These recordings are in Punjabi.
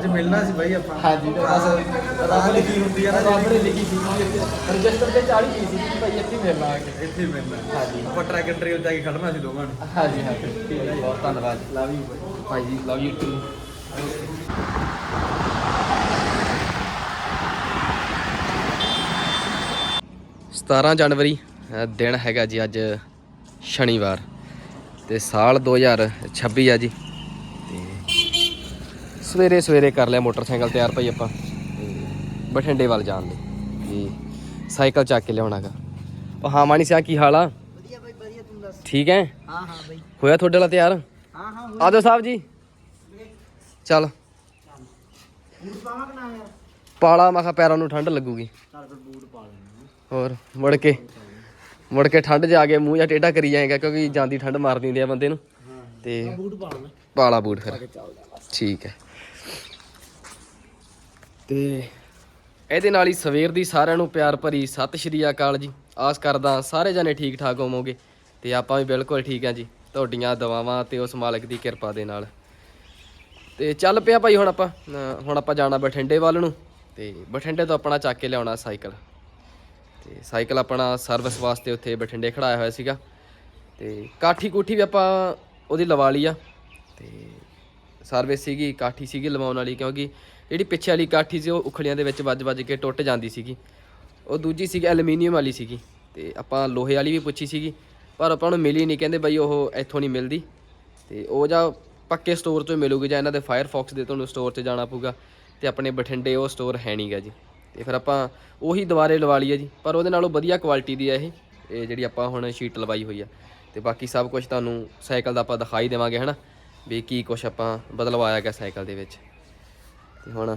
ਅੱਜ ਮਿਲਣਾ ਸੀ ਬਾਈ ਆਪਾਂ। ਹਾਂਜੀ ਬਸ ਰੱਬ ਲਿਖੀ ਹੁੰਦੀ ਆ ਨਾ ਨੇ ਲਿਖੀ ਸੀ। ਰਜਿਸਟਰ ਤੇ 40 ਪੀ ਸੀ ਕਿ ਭਾਈ ਇੱਥੇ ਮਿਲਣਾ ਆ ਕੇ। ਇੱਥੇ ਹੀ ਮਿਲਣਾ। ਹਾਂਜੀ। ਆਪਾਂ ਟਰੈਕ ਐਂਡ ਟ੍ਰੇਲ ਜਾ ਕੇ ਖੜਨਾ ਸੀ ਦੋਵਾਂ ਨੇ। ਹਾਂਜੀ ਠੀਕ ਹੈ ਜੀ, ਬਹੁਤ ਧੰਨਵਾਦ। ਲਵ ਯੂ ਭਾਈ ਜੀ ਲਵ ਯੂ ਟੂ 17 ਜਨਵਰੀ ਅ, ਦਿਨ ਹੈਗਾ ਜੀ ਅੱਜ ਸ਼ਨੀਵਾਰ। ਤੇ ਸਾਲ 2026 ਆ ਜੀ। ਸਵੇਰੇ ਸਵੇਰੇ ਕਰ ਲਿਆ ਮੋਟਰਸਾਈਕਲ ਤਿਆਰ ਭਾਈ ਆਪਾਂ। ਬਠਿੰਡੇ ਵੱਲ ਜਾਣ ਲਈ। ਤੇ ਸਾਈਕਲ ਚੱਕ ਕੇ ਲਿਆਉਣਾਗਾ ਉਹ ਹਾਂ ਮਾਨੀ ਸਿਆ ਕੀ ਹਾਲ ਆ? ਵਧੀਆ ਬਾਈ ਵਧੀਆ ਤੂੰ ਦੱਸ? ਠੀਕ ਹੈ? ਹਾਂ ਹਾਂ ਬਾਈ। ਹੋਇਆ ਤੁਹਾਡੇ ਵਾਲਾ ਤਿਆਰ? ਹਾਂ ਸਾਹਿਬ ਜੀ। ਚੱਲ। ਪਾਲਾ ਮੈਂ ਕਿਹਾ ਪੈਰਾਂ ਨੂੰ ਠੰਡ ਲੱਗੂਗੀ। ਚੱਲ ਫਿਰ ਬੂਟ ਪਾ ਲੈਣਾ ਹੋਰ ਮੁੜ ਕੇ। ਮੁੜ ਕੇ ਠੰਡ ਜਾ ਕੇ ਮੂੰਹ ਜਾਂ ਟੇਢਾ ਕਰੀ ਜਾਏਗਾ ਕਿਉਂਕਿ ਜਾਂਦੀ ਠੰਡ ਮਾਰਦੀ ਹੁੰਦੀ ਆ ਬੰਦੇ ਨੂੰ। ਹਾਂ। ਤੇ ਬੂਟ ਪਾ ਲੈਣਾ ਪਾਲਾ ਬੂਟ ਫਿਰ। ਠੀਕ ਹੈ। ਤੇ ਇਹਦੇ ਨਾਲ ਹੀ ਸਵੇਰ ਦੀ ਸਾਰਿਆਂ ਨੂੰ ਪਿਆਰ ਭਰੀ ਸਤਿ ਸ਼੍ਰੀ ਅਕਾਲ ਜੀ। ਆਸ ਕਰਦਾ ਸਾਰੇ ਜਾਣੇ ਠੀਕ ਠਾਕ ਹੋਵੋਗੇ ਤੇ ਆਪਾਂ ਵੀ ਬਿਲਕੁਲ ਠੀਕ ਹਾਂ ਜੀ। ਤੁਹਾਡੀਆਂ ਦਵਾਵਾਂ ਤੇ ਉਸ ਮਾਲਕ ਦੀ ਕਿਰਪਾ ਦੇ ਨਾਲ। ਤੇ ਚੱਲ ਪਿਆ ਭਾਈ ਹੁਣ ਆਪਾਂ ਹੁਣ ਆਪਾਂ ਜਾਣਾ ਬਠਿੰਡੇ ਵੱਲ ਨੂੰ ਤੇ ਬਠਿੰਡੇ ਤੋਂ ਆਪਣਾ ਚੱਕ ਕੇ ਲਿਆਉਣਾ ਸਾਈਕਲ। ਤੇ ਸਾਈਕਲ ਆਪਣਾ ਸਰਵਿਸ ਵਾਸਤੇ ਉੱਥੇ ਬਠਿੰਡੇ ਖੜਾਇਆ ਹੋਇਆ ਸੀਗਾ। ਤੇ ਕਾਠੀ ਕੂਠੀ ਵੀ ਆਪਾਂ ਉਹਦੀ ਲਵਾ ਲਈ ਆ। ਤੇ ਸਰਵਿਸ ਸੀਗੀ, ਕਾਠੀ ਸੀਗੀ ਲਵਾਉਣ ਵਾਲੀ ਕਿਉਂਕਿ ਜਿਹੜੀ ਪਿੱਛੇ ਵਾਲੀ ਕਾਠੀ ਸੀ, ਉਹ ਉਖਲੀਆਂ ਦੇ ਵਿੱਚ ਵੱਜ-ਵੱਜ ਕੇ ਟੁੱਟ ਜਾਂਦੀ ਸੀਗੀ। ਉਹ ਦੂਜੀ ਸੀਗੀ ਐਲੂਮੀਨੀਅਮ ਵਾਲੀ ਸੀਗੀ ਤੇ ਆਪਾਂ ਲੋਹੇ ਵਾਲੀ ਵੀ ਪੁੱਛੀ ਸੀਗੀ, ਪਰ ਆਪਾਂ ਨੂੰ ਮਿਲੀ ਨਹੀਂ, ਕਹਿੰਦੇ ਬਈ ਉਹ ਇੱਥੋਂ ਨਹੀਂ ਮਿਲਦੀ। ਤੇ ਉਹ ਜਾਂ ਪੱਕੇ ਸਟੋਰ ਤੋਂ ਮਿਲੂਗੀ ਜਾਂ ਇਹਨਾਂ ਦੇ ਫਾਇਰਫੌਕਸ ਦੇ ਤੁਹਾਨੂੰ ਸਟੋਰ 'ਚ ਜਾਣਾ ਪਊਗਾ ਤੇ ਆਪਣੇ ਬਠਿੰਡੇ ਉਹ ਸਟੋਰ ਹੈ ਨਹੀਂਗਾ ਜੀ। ਤੇ ਫਿਰ ਆਪਾਂ ਉਹੀ ਦੁਬਾਰੇ ਲਵਾ ਲਈਏ ਜੀ, ਪਰ ਉਹਦੇ ਨਾਲੋਂ ਵਧੀਆ ਕੁਆਲਿਟੀ ਦੀ ਹੈ ਇਹ ਇਹ ਜਿਹੜੀ ਆਪਾਂ ਹੁਣ ਸ਼ੀਟ ਲਵਾਈ ਹੋਈ ਆ। ਤੇ ਬਾਕੀ ਸਭ ਕੁਝ ਤੁਹਾਨੂੰ ਸਾਈਕਲ ਦਾ ਆਪਾਂ ਦਿਖਾਈ ਦੇਵਾਂਗੇ, ਹਨਾ? ਵੀ ਕੀ ਕੁਝ ਆਪਾਂ ਬਦਲਵਾਇਆ ਗਿਆ ਸਾਈਕਲ ਦੇ ਵਿੱਚ। ਤੇ ਹੁਣ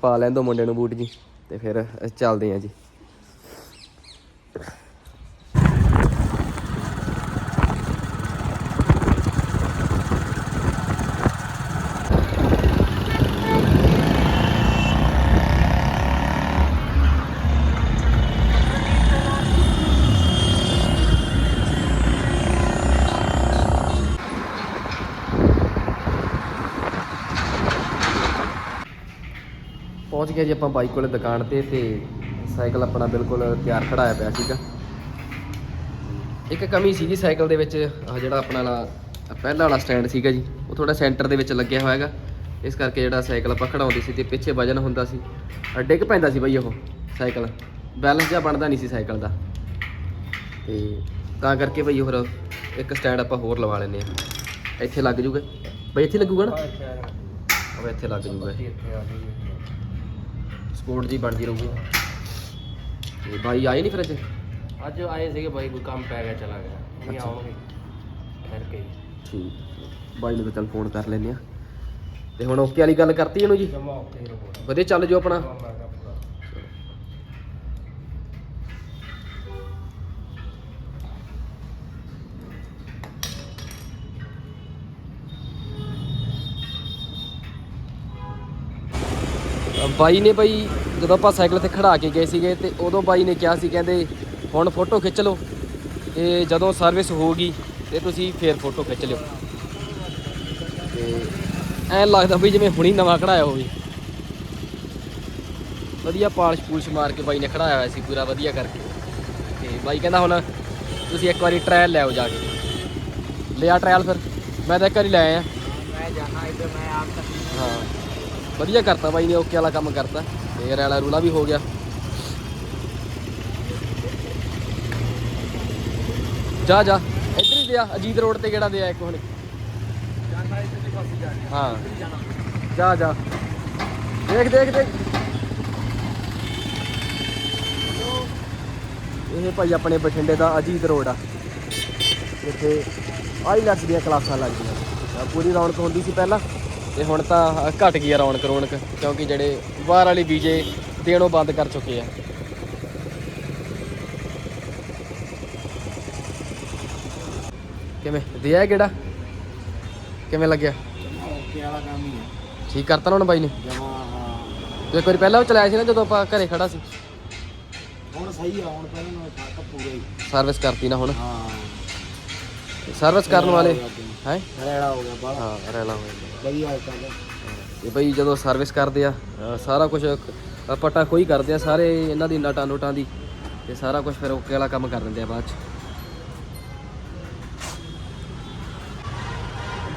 ਪਾ ਲੈਣ ਦੋ ਮੁੰਡੇ ਨੂੰ ਬੂਟ ਜੀ ਤੇ ਫਿਰ ਚੱਲਦੇ ਆਂ ਜੀ। ਪਹੁੰਚ ਜੀ ਆਪਾਂ ਬਾਈਕ ਕੋਲੇ ਦੁਕਾਨ ਤੇ ਤੇ ਸਾਈਕਲ ਆਪਣਾ ਬਿਲਕੁਲ ਤਿਆਰ ਖੜਾਇਆ ਪਿਆ ਸੀਗਾ। ਇੱਕ ਕਮੀ ਸੀਗੀ ਸਾਈਕਲ ਦੇ ਵਿੱਚ ਜਿਹੜਾ ਆਪਣਾ ਵਾਲਾ ਪਹਿਲਾ ਵਾਲਾ ਸਟੈਂਡ ਸੀਗਾ ਜੀ ਉਹ ਥੋੜਾ ਸੈਂਟਰ ਦੇ ਵਿੱਚ ਲੱਗਿਆ ਹੋਇਆ ਹੈਗਾ। ਇਸ ਕਰਕੇ ਜਿਹੜਾ ਸਾਈਕਲ ਆਪਾਂ ਖੜਾਉਂਦੇ ਸੀ ਤੇ ਪਿੱਛੇ ਵਜਨ ਹੁੰਦਾ ਸੀ ਡਿੱਗ ਪੈਂਦਾ ਸੀ ਬਈ ਉਹ ਸਾਈਕਲ। ਬੈਲੈਂਸ ਜਿਹਾ ਬਣਦਾ ਨਹੀਂ ਸੀ ਸਾਈਕਲ ਦਾ। ਤੇ ਤਾਂ ਕਰਕੇ ਬਈ ਹੋਰ ਇੱਕ ਸਟੈਂਡ ਆਪਾਂ ਹੋਰ ਲਵਾ ਲੈਨੇ ਆ ਇੱਥੇ ਲੱਗ ਜੂਗਾ। ਬਈ ਇੱਥੇ ਲੱਗੂਗਾ ਨਾ? ਅਬ ਇੱਥੇ ਲੱਗ ਜੂਗਾ। ਸਪੋਰਟ ਜੀ ਬਣਦੀ ਰਹੂਗੀ। ਤੇ ਬਾਈ ਆਏ ਨਹੀਂ ਫਿਰ ਅੱਜ? ਅੱਜ ਆਏ ਸੀਗੇ ਬਾਈ ਕੋਈ ਕੰਮ ਪੈ ਗਿਆ ਚਲਾ ਗਿਆ। ਨਹੀਂ ਅੱਛਾ। ਆਉਣਗੇ ਠਹਿਰ ਕੇ ਠੀਕ। ਬਾਈ ਨੂੰ ਤਾਂ ਚੱਲ ਫੋਨ ਕਰ ਲੈਨੇ ਆ ਤੇ ਹੁਣ ਓਕੇ ਵਾਲੀ ਗੱਲ ਕਰਤੀ ਇਹਨੂੰ ਜੀ? ਜਮਾ ਉੱਤੇ ਰੋ ਵਧੀਆ ਚੱਲ ਜੋ ਆਪਣਾ। ਬਾਈ ਨੇ ਬਾਈ ਜਦੋਂ ਆਪਾਂ ਸਾਈਕਲ ਤੇ ਖੜਾ ਕੇ ਗਏ ਸੀਗੇ ਤੇ ਉਦੋਂ ਬਾਈ ਨੇ ਕਿਹਾ ਸੀ ਕਹਿੰਦੇ ਹੁਣ ਫੋਟੋ ਖਿੱਚ ਲਓ ਤੇ ਜਦੋਂ ਸਰਵਿਸ ਹੋਊਗੀ ਤੇ ਤੁਸੀਂ ਫੇਰ ਫੋਟੋ ਖਿੱਚ ਲਿਓ। ਤੇ ਐਂ ਲੱਗਦਾ ਬਈ ਜਿਵੇਂ ਹੁਣੀ ਨਵਾਂ ਖੜਾਇਆ ਹੋਵੇ। ਵਧੀਆ ਪਾਲਿਸ਼ ਪੂਲਿਸ਼ ਮਾਰ ਕੇ ਬਾਈ ਨੇ ਖੜਾਇਆ ਹੋਇਆ ਸੀ ਪੂਰਾ ਵਧੀਆ ਕਰਕੇ। ਤੇ ਬਾਈ ਕਹਿੰਦਾ ਹੁਣ ਤੁਸੀਂ ਇੱਕ ਵਾਰੀ ਟ੍ਰਾਇਲ ਲਿਆਓ ਜਾ ਕੇ। ਲਿਆ ਟ੍ਰਾਇਲ ਫਿਰ? ਮੈਂ ਤਾਂ ਇੱਕ ਵਾਰੀ ਲੈ ਆਇਆ। ਮੈਂ ਜਾਣਾ ਇੱਧਰ ਮੈਂ ਆਪ ਤੱਕ ਹਾਂ। ਵਧੀਆ ਕਰਤਾ ਬਾਈ ਨੇ, ਓਕੇ ਵਾਲਾ ਕੰਮ ਕਰਤਾ। ਤੇ ਰੈਲਾ ਰੂਲਾ ਵੀ ਹੋ ਗਿਆ। ਜਾ ਜਾ। ਇੱਧਰ ਹੀ ਦਿਆ, ਅਜੀਤ ਰੋਡ ਤੇ ਕਿਹੜਾ ਦਿਆ ਇੱਕ ਹੁਣ? ਹਾਂ। ਜਾ ਜਾ। ਦੇਖ ਦੇਖ ਦੇਖ। ਇਹ ਭਾਈ ਆਪਣੇ ਬਠਿੰਡੇ ਦਾ ਅਜੀਤ ਰੋਡ ਆ। ਇੱਥੇ ਆਈਲੈਟਸ ਦੀਆਂ ਕਲਾਸਾਂ ਲੱਗਦੀਆਂ। ਤਾਂ ਪੂਰੀ ਰੌਣਕ ਹੁੰਦੀ ਸੀ ਪਹਿਲਾਂ। ਤੇ ਹੁਣ ਤਾਂ ਘਟ ਗਈ ਆ ਰੌਣਕ ਰੌਣਕ ਕਿਉਂਕਿ ਜਿਹੜੇ ਬਾਹਰ ਵਾਲੀ ਵੀਜੇ ਦੇਣੋਂ ਬੰਦ ਕਰ ਚੁੱਕੇ ਆ। ਕਿਵੇਂ? ਦਿਆ ਕਿਹੜਾ? ਕਿਵੇਂ ਲੱਗਿਆ? ਓਕੇ ਵਾਲਾ ਕੰਮ ਹੀ ਹੈ ਠੀਕ ਕਰਤਾ ਨਾ ਹੁਣ ਬਾਈ ਨੇ? ਜਮਾ ਹਾਂ। ਤੂੰ ਇੱਕ ਵਾਰੀ ਪਹਿਲਾਂ ਵੀ ਚਲਾਇਆ ਸੀ ਨਾ ਜਦੋਂ ਆਪਾਂ ਘਰੇ ਖੜਾ ਸੀ। ਹੁਣ ਸਹੀ ਆ ਹੁਣ ਪਹਿਲਾਂ ਨਾਲੋਂ ਫ਼ਰਕ ਪੂਰਾ ਹੀ। ਸਰਵਿਸ ਕਰਤੀ ਨਾ ਹੁਣ। ਹਾਂ। ਸਰਵਿਸ ਕਰਨ ਵਾਲੇ? ਹੈ ਰੈਲਾ ਹੋ ਗਿਆ ਬਾਲਾ ਹਾਂ ਰੈਲਾ ਹੋ ਜਾਂਦਾ ਵਧੀਆ ਚੱਲ ਤੇ ਬਈ ਜਦੋਂ ਸਰਵਿਸ ਕਰਦੇ ਆ ਸਾਰਾ ਕੁਝ ਪਟਾ ਕੋਈ ਕਰਦੇ ਆ ਸਾਰੇ ਇਹਨਾਂ ਦੀ ਨਟਾਂ ਨੋਟਾਂ ਦੀ। ਤੇ ਸਾਰਾ ਕੁਝ ਫਿਰ ਓਕੇ ਵਾਲਾ ਕੰਮ ਕਰ ਦਿੰਦੇ ਆ ਬਾਅਦ ਚ।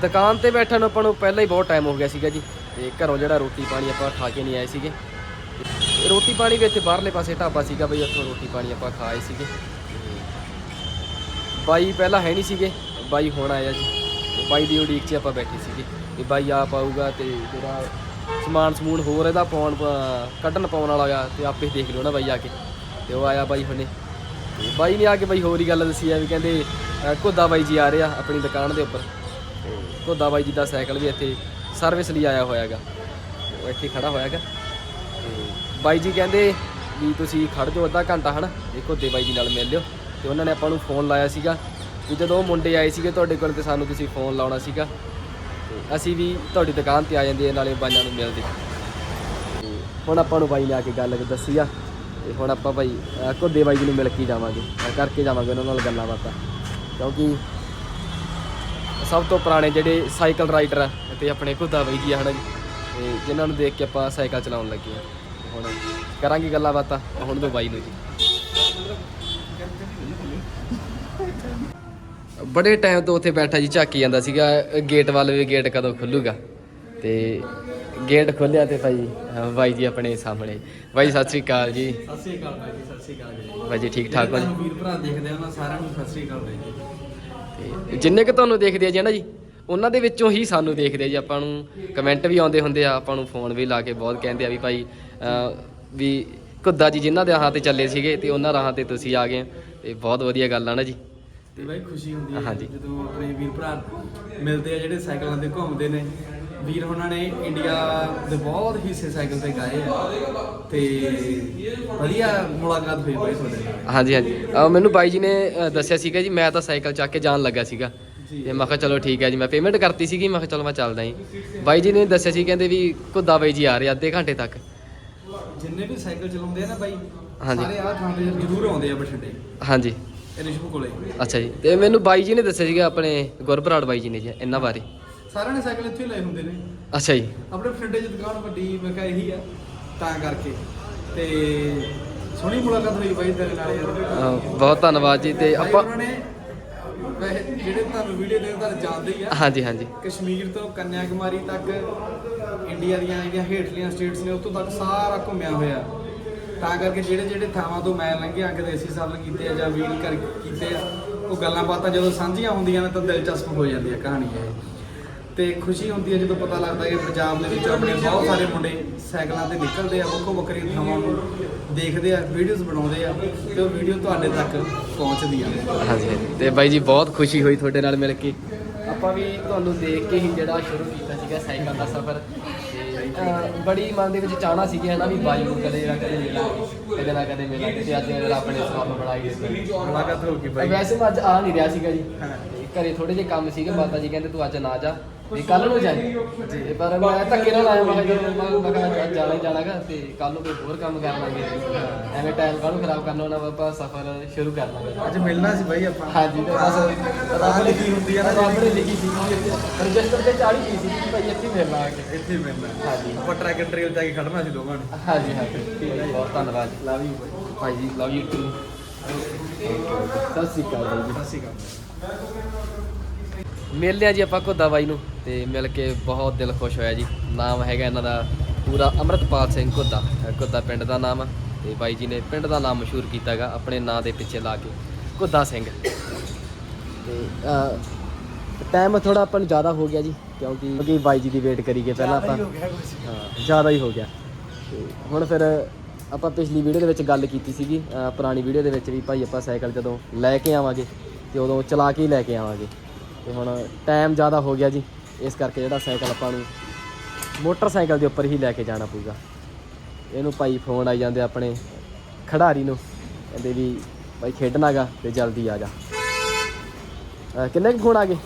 ਦੁਕਾਨ ਤੇ ਬੈਠਣ ਨੂੰ ਆਪਾਂ ਨੂੰ ਪਹਿਲਾਂ ਹੀ ਬਹੁਤ ਟਾਈਮ ਹੋ ਗਿਆ ਸੀਗਾ ਜੀ। ਤੇ ਘਰੋਂ ਜਿਹੜਾ ਰੋਟੀ ਪਾਣੀ ਆਪਾਂ ਖਾ ਕੇ ਨਹੀਂ ਆਏ ਸੀਗੇ। ਰੋਟੀ ਪਾਣੀ ਵੀ ਇੱਥੇ ਬਾਹਰਲੇ ਪਾਸੇ ਢਾਬਾ ਸੀਗਾ ਬਈ ਉੱਥੋਂ ਰੋਟੀ ਪਾਣੀ ਆਪਾਂ ਖਾ ਆਏ ਸੀਗੇ। ਬਾਈ ਪਹਿਲਾਂ ਹੈ ਨਹੀਂ ਸੀਗੇ, ਬਾਈ ਹੁਣ ਆਇਆ ਜੀ। ਤੇ ਬਾਈ ਦੀ ਉਡੀਕ 'ਚ ਆਪਾਂ ਬੈਠੇ ਸੀਗੇ ਤੇ ਬਾਈ ਆਪ ਪਾਊਗਾ ਤੇ ਜਿਹੜਾ ਸਮਾਨ ਸਮੂਨ ਹੋਰ ਇਹਦਾ ਪਾਉਣ ਪ- ਕੱਢਣ ਪਾਉਣ ਵਾਲਾ ਆ ਤੇ ਆਪੇ ਦੇਖ ਲਿਓ ਨਾ ਬਾਈ ਆ ਕੇ। ਤੇ ਉਹ ਆਇਆ ਬਾਈ ਹੁਣੇ। ਤੇ ਬਾਈ ਨੇ ਆ ਕੇ ਬਾਈ ਹੋਰ ਹੀ ਗੱਲ ਦੱਸੀ ਆ ਵੀ ਕਹਿੰਦੇ ਘੋਦਾ ਬਾਈ ਜੀ ਆ ਰਹੇ ਆ ਆਪਣੀ ਦੁਕਾਨ ਦੇ ਉੱਪਰ। ਤੇ ਘੋਦਾ ਬਾਈ ਜੀ ਦਾ ਸਾਈਕਲ ਵੀ ਇੱਥੇ ਸਰਵਿਸ ਲਈ ਆਇਆ ਹੋਇਆਗਾ। ਉਹ ਇੱਥੇ ਖੜਾ ਹੋਇਆਗਾ। ਤੇ ਬਾਈ ਜੀ ਕਹਿੰਦੇ ਵੀ ਤੁਸੀਂ ਖੜ ਜਾਓ ਅੱਧਾ ਘੰਟਾ ਹਨਾ, ਇਹ ਘੋਦੇ ਬਾਈ ਜੀ ਨਾਲ ਮਿਲ ਲਿਓ। ਤੇ ਉਹਨਾਂ ਨੇ ਆਪਾਂ ਨੂੰ ਫੋਨ ਲਾਇਆ ਸੀਗਾ ਵੀ ਜਦੋਂ ਉਹ ਮੁੰਡੇ ਆਏ ਸੀਗੇ ਤੁਹਾਡੇ ਕੋਲ ਤੇ ਸਾਨੂੰ ਤੁਸੀਂ ਫੋਨ ਲਾਉਣਾ ਸੀਗਾ। ਤੇ ਅਸੀਂ ਵੀ ਤੁਹਾਡੀ ਦੁਕਾਨ ਤੇ ਆ ਜਾਂਦੇ ਨਾਲੇ ਬਾਈਆਂ ਨੂੰ ਮਿਲਦੇ। ਤੇ ਹੁਣ ਆਪਾਂ ਨੂੰ ਬਾਈ ਨੇ ਆ ਕੇ ਗੱਲ ਦੱਸੀ ਆ, ਤੇ ਹੁਣ ਆਪਾਂ ਬਾਈ, ਅਹ ਘੋਦੇ ਬਾਈ ਜੀ ਨੂੰ ਮਿਲ ਕੇ ਹੀ ਜਾਵਾਂਗੇ। ਅਹ ਕਰਕੇ ਜਾਵਾਂਗੇ ਉਹਨਾਂ ਨਾਲ ਗੱਲਾਂ ਬਾਤਾਂ। ਕਿਉਂਕਿ ਸਭ ਤੋਂ ਪੁਰਾਣੇ ਜਿਹੜੇ ਸਾਈਕਲ ਰਾਈਡਰ ਆ, ਤੇ ਆਪਣੇ ਘੁੱਦਾ ਬਾਈ ਜੀ ਆ ਹਨਾ ਜੀ, ਤੇ ਜਿਨ੍ਹਾਂ ਨੂੰ ਦੇਖ ਕੇ ਆਪਾਂ ਸਾਈਕਲ ਚਲਾਉਣ ਲੱਗੇ ਆ। ਹੁਣ ਕਰਾਂਗੇ ਗੱਲਾਂ ਬਾਤਾਂ ਹੁਣ ਤੋਂ ਬਾਈ ਨੂੰ ਜੀ। ਬੜੇ ਟਾਈਮ ਤੋਂ ਉੱਥੇ ਬੈਠਾ ਜੀ ਝਾਕੀ ਜਾਂਦਾ ਸੀਗਾ। ਗੇਟ ਵੱਲ ਵੀ ਗੇਟ ਕਦੋਂ ਖੁੱਲੂਗਾ? ਤੇ ਗੇਟ ਖੋਲਿਆ ਤੇ ਭਾਈ ਬਾਈ ਜੀ ਆਪਣੇ ਸਾਹਮਣੇ। ਬਾਈ ਸਤਿ ਸ੍ਰੀ ਅਕਾਲ ਜੀ। ਸਤਿ ਸ੍ਰੀ ਅਕਾਲ ਭਾਈ ਜੀ ਸਤਿ ਸ੍ਰੀ ਅਕਾਲ ਜੀ। ਬਾਈ ਜੀ ਠੀਕ ਠਾਕ ਹੋ ਜੀ? ਵੀਰ ਭਰਾ ਦੇਖਦੇ ਆ ਉਹਨਾਂ ਸਾਰਿਆਂ ਨੂੰ ਸਤਿ ਸ੍ਰੀ ਅਕਾਲ ਭਾਈ ਜੀ। ਤੇ ਜਿੰਨੇ ਕਿ ਤੁਹਾਨੂੰ ਦੇਖਦੇ ਆ ਜੀ ਨਾ ਜੀ ਉਹਨਾਂ ਦੇ ਵਿੱਚੋਂ ਹੀ ਸਾਨੂੰ ਦੇਖਦੇ ਆ ਜੀ ਆਪਾਂ ਨੂੰ ਕਮੈਂਟ ਵੀ ਆਉਂਦੇ ਹੁੰਦੇ ਆ ਆਪਾਂ ਨੂੰ ਫੋਨ ਵੀ ਲਾ ਕੇ ਬਹੁਤ ਕਹਿੰਦੇ ਆ ਵੀ ਭਾਈ ਵੀ ਕੁੱਦਾ ਜੀ ਜਿਨ੍ਹਾਂ ਦੇ ਰਾਹਾਂ ਤੇ ਚੱਲੇ ਸੀਗੇ ਤੇ ਉਹਨਾਂ ਰਾਹਾਂ ਤੇ ਤੁਸੀਂ ਆ ਗਏ। ਤੇ ਬਹੁਤ ਵਧੀਆ ਗੱਲ ਆ ਨਾ ਜੀ। ਤੇ ਭਾਈ ਖੁਸ਼ੀ ਹੁੰਦੀ ਹੈ ਹਾਂਜੀ। ਜਦੋਂ ਆਪਣੇ ਵੀਰ ਭਰਾ ਮਿਲਦੇ ਆ ਜਿਹੜੇ ਸਾਈਕਲਾਂ ਤੇ ਘੁੰਮਦੇ ਨੇ। ਵੀਰ ਉਹਨਾਂ ਨੇ ਇੰਡੀਆ ਦੇ ਬਹੁਤ ਹਿੱਸੇ ਸਾਈਕਲ ਤੇ ਗਾਏ ਆ। ਤੇ ਵਧੀਆ ਮੁਲਾਕਾਤ ਹੋਈ ਭਾਈ ਤੁਹਾਡੇ ਨਾਲ। ਹਾਂਜੀ ਹਾਂਜੀ। ਅਹ ਮੈਨੂੰ ਬਾਈ ਜੀ ਨੇ ਅਹ, ਦੱਸਿਆ ਸੀਗਾ ਜੀ ਮੈਂ ਤਾਂ ਸਾਈਕਲ ਚੱਕ ਕੇ ਜਾਣ ਲੱਗਾ ਸੀਗਾ। ਜੀ। ਤੇ ਮੈਂ ਕਿਹਾ ਚਲੋ ਠੀਕ ਹੈ ਜੀ ਮੈਂ ਪੇਮੈਂਟ ਕਰਤੀ ਸੀਗੀ ਮੈਂ ਕਿਹਾ ਚਲੋ ਮੈਂ ਚੱਲਦਾ ਜੀ। ਬਾਈ ਜੀ ਨੇ ਦੱਸਿਆ ਸੀ ਕਹਿੰਦੇ ਵੀ ਕੁੱਦਾ ਬਾਈ ਜੀ ਆ ਰਹੇ ਆ ਅੱਧੇ ਘੰਟੇ ਤੱਕ। ਜਿੰਨੇ ਵੀ ਸਾਈਕਲ ਚਲਾਉਂਦੇ ਆ ਨਾ ਹਾਂਜੀ। ਸਾਰੇ ਆਹ ਥਾਂ ਤੇ ਜ਼ਰੂਰ ਆਉਂਦੇ ਆ ਬਠਿੰਡੇ। ਹਾਂਜੀ। ਕੋਲੇ। ਅੱਛਾ ਜੀ। ਤੇ ਮੈਨੂੰ ਬਾਈ ਜੀ ਨੇ ਦੱਸਿਆ ਸੀਗਾ ਆਪਣੇ ਗੁਰਬਰਾੜ ਬਾਈ ਜੀ ਨੇ ਜੀ ਇਹਨਾਂ ਬਾਰੇ। ਸਾਰਿਆਂ ਨੇ ਸਾਈਕਲ ਇੱਥੇ ਲਏ ਹੁੰਦੇ ਨੇ। ਅੱਛਾ ਜੀ। ਆਪਣੇ ਬਠਿੰਡੇ ਚ ਦੁਕਾਨ ਵੱਡੀ ਮੈਂ ਕਿਹਾ ਇਹੀ ਆ ਤਾਂ ਕਰਕੇ। ਤੇ ਸੋਹਣੀ ਮੁਲਾਕਾਤ ਹੋਈ ਬਾਈ ਤੇਰੇ ਨਾਲ ਯਾਰ। ਅਹ ਬਹੁਤ ਧੰਨਵਾਦ ਜੀ ਤੇ ਆਪਾਂ ਉਹਨਾਂ ਨੇ ਵੈਸੇ ਜਿਹੜੇ ਤੁਹਾਨੂੰ ਵੀਡੀਓ ਦੇ ਤੁਹਾਨੂੰ ਜਾਣਦੇ ਹੀ ਆ। ਹਾਂਜੀ ਹਾਂਜੀ। ਕਸ਼ਮੀਰ ਤੋਂ ਕੰਨਿਆ ਕੁਮਾਰੀ ਤੱਕ ਇੰਡੀਆ ਦੀਆਂ ਜਿਹੜੀਆਂ ਹੇਠਲੀਆਂ ਸਟੇਟਸ ਨੇ ਉੱਥੋਂ ਤੱਕ ਸਾਰਾ ਘੁੰਮਿਆ ਹੋਇਆ। ਤਾਂ ਕਰਕੇ ਜਿਹੜੇ ਜਿਹੜੇ ਥਾਵਾਂ ਤੋਂ ਮੈਂ ਲੰਘਿਆ ਕਦੇ ਅਸੀਂ ਸਫਰ ਕੀਤੇ ਆ ਜਾਂ ਵੀਲ ਕਰ ਕੀਤੇ ਆ ਉਹ ਗੱਲਾਂ ਬਾਤਾਂ ਜਦੋਂ ਸਾਂਝੀਆਂ ਹੁੰਦੀਆਂ ਨੇ ਤਾਂ ਦਿਲਚਸਪ ਹੋ ਜਾਂਦੀ ਆ ਕਹਾਣੀ ਇਹ। ਤੇ ਖੁਸ਼ੀ ਹੁੰਦੀ ਹੈ ਜਦੋਂ ਪਤਾ ਲੱਗਦਾ ਕਿ ਪੰਜਾਬ ਦੇ ਵਿੱਚ ਆਪਣੇ ਬਹੁਤ ਸਾਰੇ ਮੁੰਡੇ ਸਾਈਕਲਾਂ ਤੇ ਨਿਕਲਦੇ ਆ ਵੱਖੋ ਵੱਖਰੀਆਂ ਥਾਵਾਂ ਨੂੰ ਦੇਖਦੇ ਆ ਵੀਡੀਓਜ਼ ਬਣਾਉਂਦੇ ਆ ਤੇ ਉਹ ਵੀਡੀਓ ਤੁਹਾਡੇ ਤੱਕ ਪਹੁੰਚਦੀ ਆ ਹਾਂਜੀ। ਤੇ ਬਾਈ ਜੀ ਬਹੁਤ ਖੁਸ਼ੀ ਹੋਈ ਤੁਹਾਡੇ ਨਾਲ ਮਿਲ ਕੇ। ਆਪਾਂ ਵੀ ਤੁਹਾਨੂੰ ਦੇਖ ਕੇ ਹੀ ਜਿਹੜਾ ਸ਼ੁਰੂ ਕੀਤਾ ਸੀਗਾ ਸਾਈਕਲ ਦਾ ਸਫ਼ਰ। ਅਹ, ਬੜੀ ਮਨ ਦੇ ਵਿੱਚ ਚਾਹਨਾ ਸੀ ਵੀ ਬਾਈ ਨੂੰ ਕਦੇ ਨਾ ਕਦੇ ਮਿਲਾਂਗੇ ਕਦੇ ਨਾ ਕਦੇ ਮਿਲਾਂਗੇ ਤੇ ਅੱਜ ਰੱਬ ਨੇ ਸਬਬ ਬਣਾਈ ਦਿੱਤੀ। ਮੁਲਾਕਾਤ ਹੋ ਗਈ ਬਾਈ। ਵੈਸੇ ਮੈਂ ਅੱਜ ਆ ਨਹੀਂ ਰਿਹਾ ਸੀਗਾ ਜੀ। ਹਾਂ। ਘਰੇ ਥੋੜੇ ਜਿਹੇ ਕੰਮ ਸੀਗੇ ਮਾਤਾ ਜੀ ਕਹਿੰਦੇ ਤੂੰ ਅੱਜ ਨਾ ਜਾ। ਤੇ ਕੱਲ ਨੂੰ ਜਾਈ ਤੇ ਪਰ ਮੈਂ ਧੱਕੇ ਨਾਲ ਆਇਆ ਮੈਂ ਕਿਹਾ ਜਦੋਂ ਮੈਂ ਕਿਹਾ ਅੱਜ ਜਾਣਾ ਹੀ ਜਾਣਾਗਾ ਤੇ ਕੱਲ ਨੂੰ ਕੋਈ ਹੋਰ ਕੰਮ ਕਰ ਲਾਂਗੇ। ਐਵੇਂ ਟਾਈਮ ਕਾਹਨੂੰ ਖਰਾਬ ਕਰਨਾ ਉਹਨਾਂ ਆਪਾਂ ਸਫ਼ਰ ਸ਼ੁਰੂ ਕਰ ਲਾਂਗੇ। ਅੱਜ ਮਿਲਣਾ ਸੀ ਬਾਈ ਆਪਾਂ। ਹਾਂਜੀ ਤੇ ਬਸ ਰਾਹ ਲਿਖੀ ਹੁੰਦੀ ਆ ਨਾ ਨੇ ਲਿਖੀ ਸੀ ਰਜਿਸਟਰ ਤੇ ਚਾੜੀ ਪਈ ਸੀ ਕਿ ਭਾਈ ਇੱਥੇ ਮਿਲਣਾ ਆ ਕੇ। ਇੱਥੇ ਮਿਲਣਾ ਹਾਂਜੀ। ਆਪਾਂ ਟਰੈਕ ਐਂਡ ਟ੍ਰੇਲ ਜਾ ਕੇ ਖੜਨਾ ਸੀ ਦੋਵਾਂ ਨੇ। ਹਾਂਜੀ ਹਾਂਜੀ। ਜੀ, ਬਹੁਤ ਧੰਨਵਾਦ। ਲਵ ਯੂ ਭਾਈ ਜੀ ਲਵ ਯੂ ਟੂ ਸਤਿ ਸ਼੍ਰੀ ਅਕਾਲ ਜੀ। ਸਤਿ ਸ਼੍ਰੀ ਅਕਾਲ। ਮਿਲ ਲਿਆ ਜੀ ਆਪਾਂ ਘੁੱਦਾ ਬਾਈ ਨੂੰ। ਤੇ ਮਿਲ ਕੇ ਬਹੁਤ ਦਿਲ ਖੁਸ਼ ਹੋਇਆ ਜੀ। ਨਾਮ ਹੈਗਾ ਇਹਨਾਂ ਦਾ ਪੂਰਾ ਅਮਰਤਪਾਲ ਸਿੰਘ ਘੁੱਦਾ ਘੁੱਦਾ ਪਿੰਡ ਦਾ ਨਾਮ ਆ। ਤੇ ਬਾਈ ਜੀ ਨੇ ਪਿੰਡ ਦਾ ਨਾਮ ਮਸ਼ਹੂਰ ਕੀਤਾਗਾ ਆਪਣੇ ਨਾਂ ਦੇ ਪਿੱਛੇ ਲਾ ਕੇ ਘੁੱਦਾ ਸਿੰਘ। ਤੇ ਟਾਈਮ ਥੋੜਾ ਆਪਾਂ ਨੂੰ ਜ਼ਿਆਦਾ ਹੋ ਗਿਆ ਜੀ ਕਿਉਂਕਿ ਕਿਉਂਕਿ ਬਾਈ ਜੀ ਦੀ ਵੇਟ ਕਰੀ ਗਏ ਪਹਿਲਾਂ ਆਪਾਂ। ਹਾਂ ਜ਼ਿਆਦਾ ਹੀ ਹੋ ਗਿਆ। ਤੇ ਹੁਣ ਫਿਰ ਆਪਾਂ ਪਿਛਲੀ ਵੀਡੀਓ ਦੇ ਵਿੱਚ ਗੱਲ ਕੀਤੀ ਸੀਗੀ ਪੁਰਾਣੀ ਵੀਡੀਓ ਦੇ ਵਿੱਚ ਵੀ ਭਾਈ ਆਪਾਂ ਸਾਈਕਲ ਜਦੋਂ ਲੈ ਕੇ ਆਵਾਂਗੇ ਤੇ ਉਦੋਂ ਚਲਾ ਕੇ ਹੀ ਲੈ ਕੇ ਆਵਾਂਗੇ। ਤੇ ਹੁਣ ਟਾਈਮ ਜ਼ਿਆਦਾ ਹੋ ਗਿਆ ਜੀ। ਇਸ ਕਰਕੇ ਜਿਹੜਾ ਸਾਈਕਲ ਆਪਾਂ ਨੂੰ ਮੋਟਰਸਾਈਕਲ ਦੇ ਉੱਪਰ ਹੀ ਲੈ ਕੇ ਜਾਣਾ ਪਊਗਾ। ਇਹਨੂੰ ਭਾਈ ਫੋਨ ਆਈ ਜਾਂਦੇ ਆਪਣੇ ਖਿਡਾਰੀ ਨੂੰ ਕਹਿੰਦੇ ਵੀ ਭਾਈ ਖੇਡਣਾਗਾ ਤੇ ਜਲਦੀ ਆ ਜਾ। ਅਹ ਕਿੰਨੇ ਕੁ ਫੋਨ ਆ ਗਏ?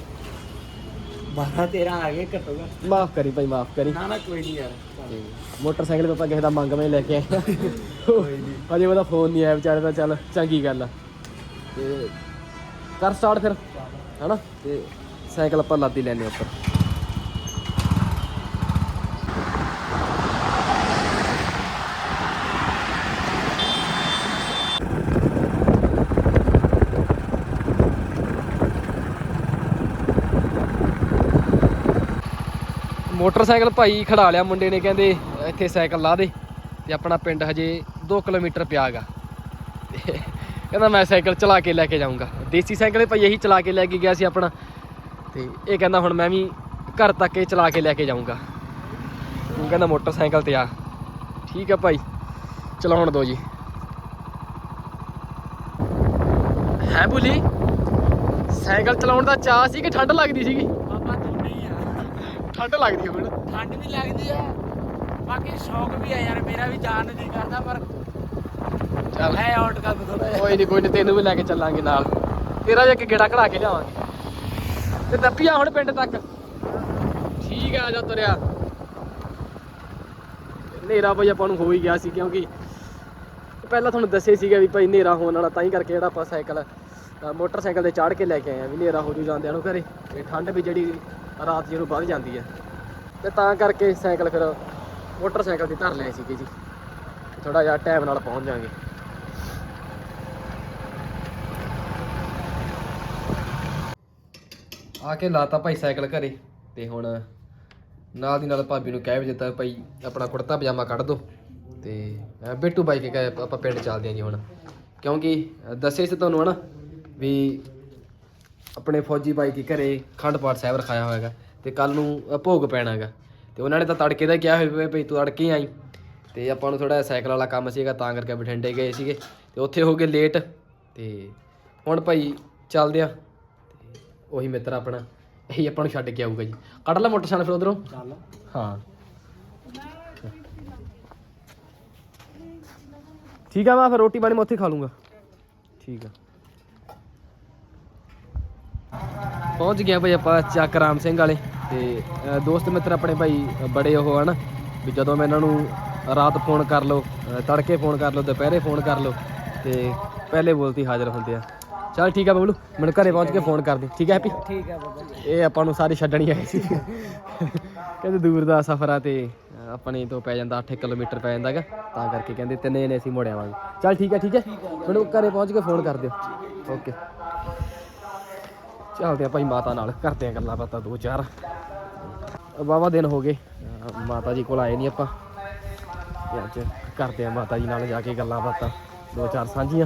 12 13 ਆ ਗਏ ਘੱਟੋ ਘੱਟ। ਮਾਫ ਕਰੀ ਭਾਈ ਮਾਫ ਕਰੀ। ਨਾ ਨਾ ਕੋਈ ਨਹੀਂ ਯਾਰ ਤੇ ਮੋਟਰਸਾਈਕਲ ਵੀ ਆਪਾਂ ਕਿਸੇ ਦਾ ਮੰਗਵੇਂ ਲੈ ਕੇ ਆਏ ਹਾਂ। ਅਜੇ ਉਹਦਾ ਫੋਨ ਨਹੀਂ ਆਇਆ ਵਿਚਾਰੇ ਦਾ ਚੱਲ ਚੰਗੀ ਗੱਲ ਆ। ਤੇ ਕਰ ਸਟਾਰਟ ਫਿਰ ਹਨਾ? ਤੇ ਸਾਈਕਲ ਆਪਾਂ ਲਾਦੀ ਲੈਨੇ ਉੱਪਰ। ਮੋਟਰਸਾਈਕਲ ਭਾਈ ਖੜਾ ਲਿਆ, ਮੁੰਡੇ ਨੇ ਕਹਿੰਦੇ ਇੱਥੇ ਸਾਈਕਲ ਲਾ ਦੇ ਤੇ ਆਪਣਾ ਪਿੰਡ ਹਜੇ 2 ਕਿਲੋਮੀਟਰ ਪਿਆਗਾ ਕਹਿੰਦਾ ਮੈਂ ਸਾਈਕਲ ਚਲਾ ਕੇ ਲੈ ਕੇ ਜਾਊਂਗਾ। ਦੇਸੀ ਸਾਈਕਲ ਭਾਈ ਇਹੀ ਚਲਾ ਕੇ ਲੈ ਕੇ ਗਿਆ ਸੀ ਆਪਣਾ। ਤੇ ਇਹ ਕਹਿੰਦਾ ਹੁਣ ਮੈਂ ਵੀ ਘਰ ਤੱਕ ਇਹ ਚਲਾ ਕੇ ਲੈ ਕੇ ਜਾਊਂਗਾ। ਉਹ ਕਹਿੰਦਾ ਮੋਟਰਸਾਈਕਲ ਤੇ ਆ। ਠੀਕ ਆ ਭਾਈ, ਚਲਾਉਣ ਦਿਓ ਜੀ। ਹੈ ਬੁਲੀ, ਸਾਈਕਲ ਚਲਾਉਣ ਦਾ ਚਾਹ ਸੀ ਕਿ ਠੰਡ ਲੱਗਦੀ ਸੀਗੀ? ਠੰਡ ਲੱਗਦੀ ਹੁਣ ਠੰਡ ਵੀ ਲੱਗਦੀ ਆ। ਬਾਕੀ ਸ਼ੌਕ ਵੀ ਆ ਯਾਰ ਮੇਰਾ ਵੀ ਜਾਣ ਨੂੰ ਜੀ ਕਰਦਾ ਪਰ ਚੱਲ। ਹੈ ਆਊਟ ਕਰ ਥੋੜਾ ਜਿਹਾ ਕੋਈ ਨਹੀਂ ਕੋਈ ਨਹੀਂ ਤੈਨੂੰ ਵੀ ਲੈ ਕੇ ਚੱਲਾਂਗੇ ਨਾਲ। ਤੇਰਾ ਜੇ ਇੱਕ ਗੇੜਾ ਕਢਾ ਕੇ ਲਿਆਵਾਂਗੇ। ਤੇ ਦੱਪੀਆ ਹੁਣ ਪਿੰਡ ਤੱਕ। ਠੀਕ ਆ ਜਾ ਤੁਰਿਆ। ਹਨੇਰਾ ਬਈ ਆਪਾਂ ਨੂੰ ਹੋ ਹੀ ਗਿਆ ਸੀ ਕਿਉਂਕਿ ਪਹਿਲਾਂ ਤੁਹਾਨੂੰ ਦੱਸੇ ਸੀਗਾ ਵੀ ਭਾਈ ਹਨੇਰਾ ਹੋਣ ਵਾਲਾ ਤਾਂ ਹੀ ਕਰਕੇ ਜਿਹੜਾ ਆਪਾਂ ਸਾਈਕਲ ਮੋਟਰਸਾਈਕਲ ਤੇ ਚਾੜ ਕੇ ਲੈ ਕੇ ਆਏ ਆ, ਵੀ ਹਨੇਰਾ ਹੋ ਜੂ ਜਾਂਦਿਆਂ ਨੂੰ ਘਰੇ, ਤੇ ਠੰਡ ਵੀ ਜਿਹੜੀ ਰਾਤ ਜਿਹਨੂੰ ਵੱਧ ਜਾਂਦੀ ਹੈ ਤੇ ਤਾਂ ਕਰਕੇ ਸਾਈਕਲ ਫਿਰ ਮੋਟਰਸਾਈਕਲ ਤੇ ਧਰ ਲਿਆ ਸੀਗੇ ਜੀ। ਥੋੜਾ ਜਿਹਾ ਟਾਈਮ ਨਾਲ ਪਹੁੰਚ ਜਾਾਂਗੇ ਆ ਕੇ ਲਾਤਾ ਭਾਈ ਸਾਈਕਲ ਘਰੇ, ਤੇ ਹੁਣ ਨਾਲ ਦੀ ਨਾਲ ਭਾਬੀ ਨੂੰ ਕਹਿ ਵੀ ਦਿੱਤਾ ਭਾਈ ਆਪਣਾ ਕੁੜਤਾ ਪਜਾਮਾ ਕੱਢ ਦੋ। ਤੇ ਅਹ ਬਿੱਟੂ ਬਾਈ ਕੇ ਆਪਾਂ ਪਿੰਡ ਚੱਲਦੇ ਆਂ ਜੀ ਹੁਣ। ਕਿਉਂਕਿ ਦੱਸੇ ਸੀ ਤੁਹਾਨੂੰ ਹਨਾ ਵੀ ਆਪਣੇ ਫੌਜੀ ਬਾਈ ਕੇ ਘਰੇ ਖੰਡ ਪਾਠ ਸਾਹਿਬ ਰਖਾਇਆ ਹੋਇਆਗਾ ਤੇ ਕੱਲ ਨੂੰ ਭੋਗ ਪੈਣਾਗਾ। ਤੇ ਉਹਨਾਂ ਨੇ ਤਾਂ ਤੜਕੇ ਦਾ ਕਿਹਾ ਹੋਇਆ ਵੀ ਤੂੰ ਤੜਕੇ ਆਈ। ਤੇ ਆਪਾਂ ਨੂੰ ਥੋੜਾ ਸਾਈਕਲ ਵਾਲਾ ਕੰਮ ਸੀਗਾ ਤਾਂ ਕਰਕੇ ਬਠਿੰਡੇ ਗਏ ਸੀਗੇ। ਤੇ ਉੱਥੇ ਹੋ ਗਏ ਲੇਟ ਤੇ ਹੁਣ ਭਾਈ ਚੱਲਦੇ ਆ। ਉਹੀ ਮਿੱਤਰ ਆਪਣਾ ਇਹੀ ਆਪਾਂ ਨੂੰ ਛੱਡ ਕੇ ਆਊਗਾ ਜੀ। ਕੱਢ ਲੈ ਮੋਟਰਸਾਈਕਲ ਫਿਰ ਉਧਰੋਂ। ਚੱਲ। ਹਾਂ। ਠੀਕ ਆ ਮੈਂ ਫਿਰ ਰੋਟੀ ਪਾਣੀ ਮੈਂ ਉੱਥੇ ਖਾ ਲੂੰਗਾ। ਠੀਕ ਆ। ਪਹੁੰਚ ਗਿਆ ਭਾਈ ਆਪਾਂ ਚੱਕ ਰਾਮ ਸਿੰਘ ਵਾਲੇ ਤੇ ਦੋਸਤ ਮਿੱਤਰ ਆਪਣੇ ਭਾਈ ਬੜੇ ਉਹ ਹਨ ਵੀ ਜਦੋਂ ਮੈਂ ਇਹਨਾਂ ਨੂੰ ਰਾਤ ਫੋਨ ਕਰ ਲਓ ਤੜਕੇ ਫੋਨ ਕਰ ਲਓ ਦੁਪਹਿਰੇ ਫੋਨ ਕਰ ਲਓ ਤੇ ਪਹਿਲੇ ਬੋਲਤੀ ਹਾਜ਼ਰ ਹੁੰਦੇ ਆ। ਚਲ ਠੀਕ ਆ ਬਬਲੂ ਮੈਨੂੰ ਘਰੇ ਪਹੁੰਚ ਕੇ ਫੋਨ ਕਰ ਦੇ ਠੀਕ ਹੈ ਹੈਪੀ? ਠੀਕ ਹੈ ਬਾਬਾ ਇਹ ਆਪਾਂ ਨੂੰ ਸਾਰੇ ਛੱਡਣੀ ਆਏ ਸੀ। ਕਹਿੰਦੇ ਦੂਰ ਦਾ ਸਫ਼ਰ ਆ ਤੇ ਆਪਣੇ ਤੋਂ ਪੈ ਜਾਂਦਾ 8 ਕਿਲੋਮੀਟਰ ਪੈ ਜਾਂਦਾਗਾ ਤਾਂ ਕਰਕੇ ਕਹਿੰਦੇ ਤਿੰਨੇ ਨੇ ਅਸੀਂ ਮੁੜ ਆਵਾਂਗੇ। ਚੱਲ ਠੀਕ ਹੈ ਠੀਕ ਹੈ ਮੈਨੂੰ ਘਰੇ ਪਹੁੰਚ ਕੇ ਫੋਨ ਕਰ ਦਿਓ। ਓਕੇ। ਚੱਲਦੇ ਆ ਭਾਈ ਮਾਤਾ ਨਾਲ ਕਰਦੇ ਆ ਗੱਲਾਂ ਬਾਤਾਂ ਦੋ ਚਾਰ। ਵਾਵਾ ਦਿਨ ਹੋ ਗਏ ਮਾਤਾ ਜੀ ਕੋਲ ਆਏ ਨਹੀਂ ਆਪਾਂ। ਤੇ ਅੱਜ ਕਰਦੇ ਆ ਮਾਤਾ ਜੀ ਨਾਲ ਜਾ ਕੇ ਗੱਲਾਂ ਬਾਤਾਂ ਦੋ ਚਾਰ ਸਾਂਝੀਆਂ।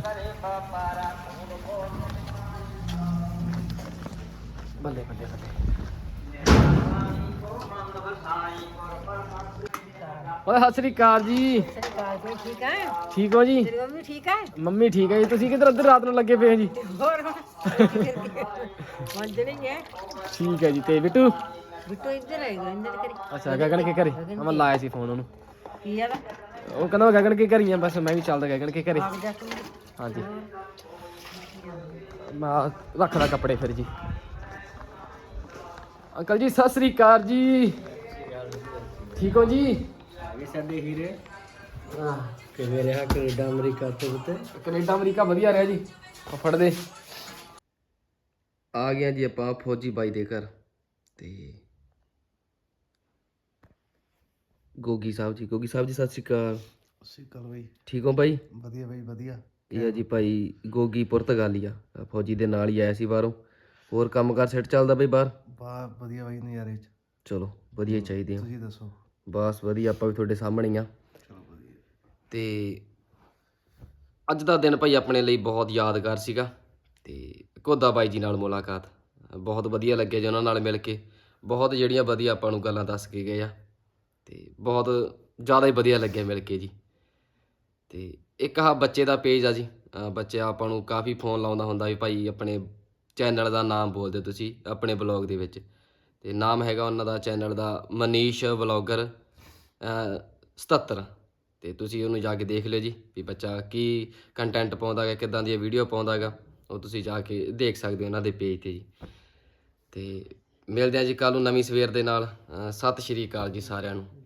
ਬੱਲੇ ਬੱਲੇ ਬੱਲੇ। ਓਏ ਸਤਿ ਸ੍ਰੀ ਅਕਾਲ ਜੀ। ਠੀਕ ਹੈ? ਠੀਕ ਹੋ ਜੀ? ਮੰਮੀ ਠੀਕ ਹੈ? ਮੰਮੀ ਠੀਕ ਹੈ ਜੀ ਤੁਸੀਂ ਕਿਧਰ ਅੱਧਰ ਰਾਤ ਨੂੰ ਲੱਗੇ ਪਏ ਹੋ ਜੀ? ਹੋਰ ਮੰਜਣੀ ਹੈ ਠੀਕ ਹੈ ਜੀ ਤੇ ਬਿੱਟੂ ਬਿੱਟੂ ਇੱਧਰ ਆਏਗਾ ਇੰਦਰ ਕਰੀ ਅੱਛਾ ਗਗਨ ਕੇ ਘਰੇ ਆ ਮੈਂ ਲਾਇਆ ਸੀ ਫੋਨ ਉਹਨੂੰ ਕੀ ਆਦਾ ਉਹ ਕਹਿੰਦਾ ਮੈਂ ਗਗਨ ਕੇ ਘਰੀ ਆ ਬਸ ਮੈਂ ਵੀ ਚੱਲਦਾ ਗਗਨ ਕੇ ਘਰੇ ਆਗ ਹਾਂਜੀ ਮੈਂ ਰੱਖਦਾ ਕੱਪੜੇ ਫਿਰ ਜੀ ਅੰਕਲ ਜੀ ਸਤਿ ਸ੍ਰੀ ਅਕਾਲ ਜੀ ਠੀਕ ਹੋ ਜੀ ਇਹ ਸਾਡੇ ਹੀਰੇ ਕਿਵੇਂ ਰਿਹਾ ਕੈਨੇਡਾ ਅਮਰੀਕਾ ਤੋਂ ਤੇ ਕੈਨੇਡਾ ਅਮਰੀਕਾ ਵਧੀਆ ਰਿਹਾ ਜੀ ਆ ਫੜ ਦੇ ਆ ਗਿਆ ਜੀ ਆਪਾਂ ਫੌਜੀ ਬਾਈ ਦੇ ਘਰ ਤੇ ਗੋਗੀ ਸਾਹਿਬ ਜੀ। ਗੋਗੀ ਸਾਹਿਬ ਜੀ ਸਤਿ ਸ਼੍ਰੀ ਅਕਾਲ। ਸ੍ਰੀ ਅਕਾਲ ਬਾਈ। ਠੀਕ ਹੋ ਬਾਈ? ਵਧੀਆ ਬਾਈ ਵਧੀਆ। ਇਹ ਜੀ ਭਾਈ ਗੋਗੀ ਪੁਰਤਗਾਲੀਆ ਫੌਜੀ ਦੇ ਨਾਲ ਹੀ ਆਇਆ ਸੀ ਬਾਹਰੋਂ। ਹੋਰ ਕੰਮਕਾਰ ਸੈੱਟ ਚੱਲਦਾ ਬਈ ਬਾਹਰ? ਬਾ ਵਧੀਆ ਬਾਈ ਨਜ਼ਾਰੇ ਚ। ਚਲੋ ਵਧੀਆ ਹੀ ਚਾਹੀਦੇ ਆ। ਤੁਸੀਂ ਦੱਸੋ? ਬਸ ਵਧੀਆ ਆਪਾਂ ਵੀ ਤੁਹਾਡੇ ਸਾਹਮਣੇ ਹੀ ਆ। ਚਲੋ ਵਧੀਆ। ਤੇ ਅੱਜ ਦਾ ਦਿਨ ਭਾਈ ਆਪਣੇ ਲਈ ਬਹੁਤ ਯਾਦਗਾਰ ਸੀਗਾ। ਤੇ ਕੋਦਾ ਬਾਈ ਜੀ ਨਾਲ ਮੁਲਾਕਾਤ। ਬਹੁਤ ਵਧੀਆ ਲੱਗਿਆ ਜੀ ਉਹਨਾਂ ਨਾਲ ਮਿਲ ਕੇ। ਬਹੁਤ ਜਿਹੜੀਆਂ ਵਧੀਆ ਆਪਾਂ ਨੂੰ ਗੱਲਾਂ ਦੱਸ ਕੇ ਗਏ ਆ। ਤੇ ਬਹੁਤ ਜ਼ਿਆਦਾ ਹੀ ਵਧੀਆ ਲੱਗਿਆ ਮਿਲ ਕੇ ਜੀ। ਤੇ ਇੱਕ ਆ ਬੱਚੇ ਦਾ ਪੇਜ ਆ ਜੀ। ਬੱਚੇ ਆਪਾਂ ਨੂੰ ਕਾਫੀ ਫੋਨ ਲਾਉਂਦਾ ਹੁੰਦਾ ਵੀ ਭਾਈ ਆਪਣੇ ਚੈਨਲ ਦਾ ਨਾਮ ਬੋਲ ਦਿਓ ਤੁਸੀਂ ਆਪਣੇ ਬਲੌਗ ਦੇ ਵਿੱਚ। ਤੇ ਨਾਮ ਹੈਗਾ ਉਹਨਾਂ ਦਾ ਚੈਨਲ ਦਾ ਮਨੀਸ਼ ਵਲੌਗਰ 77 ਤੇ ਤੁਸੀਂ ਉਹਨੂੰ ਜਾ ਕੇ ਦੇਖ ਲਿਓ ਜੀ ਵੀ ਬੱਚਾ ਕੀ ਕੰਟੈਂਟ ਪਾਉਂਦਾ ਹੈ ਕਿਦਾਂ ਦੀ ਵੀਡੀਓ ਪਾਉਂਦਾ ਹੈਗਾ। ਉਹ ਤੁਸੀਂ ਜਾ ਕੇ ਦੇਖ ਸਕਦੇ ਹੋ ਉਹਨਾਂ ਦੇ ਪੇਜ ਤੇ ਜੀ। ਤੇ ਮਿਲਦੇ ਹਾਂ ਜੀ ਕੱਲ ਨੂੰ ਨਵੀਂ ਸਵੇਰ ਦੇ ਨਾਲ। ਅਹ ਸਤਿ ਸ਼੍ਰੀ ਅਕਾਲ ਜੀ ਸਾਰਿਆਂ ਨੂੰ।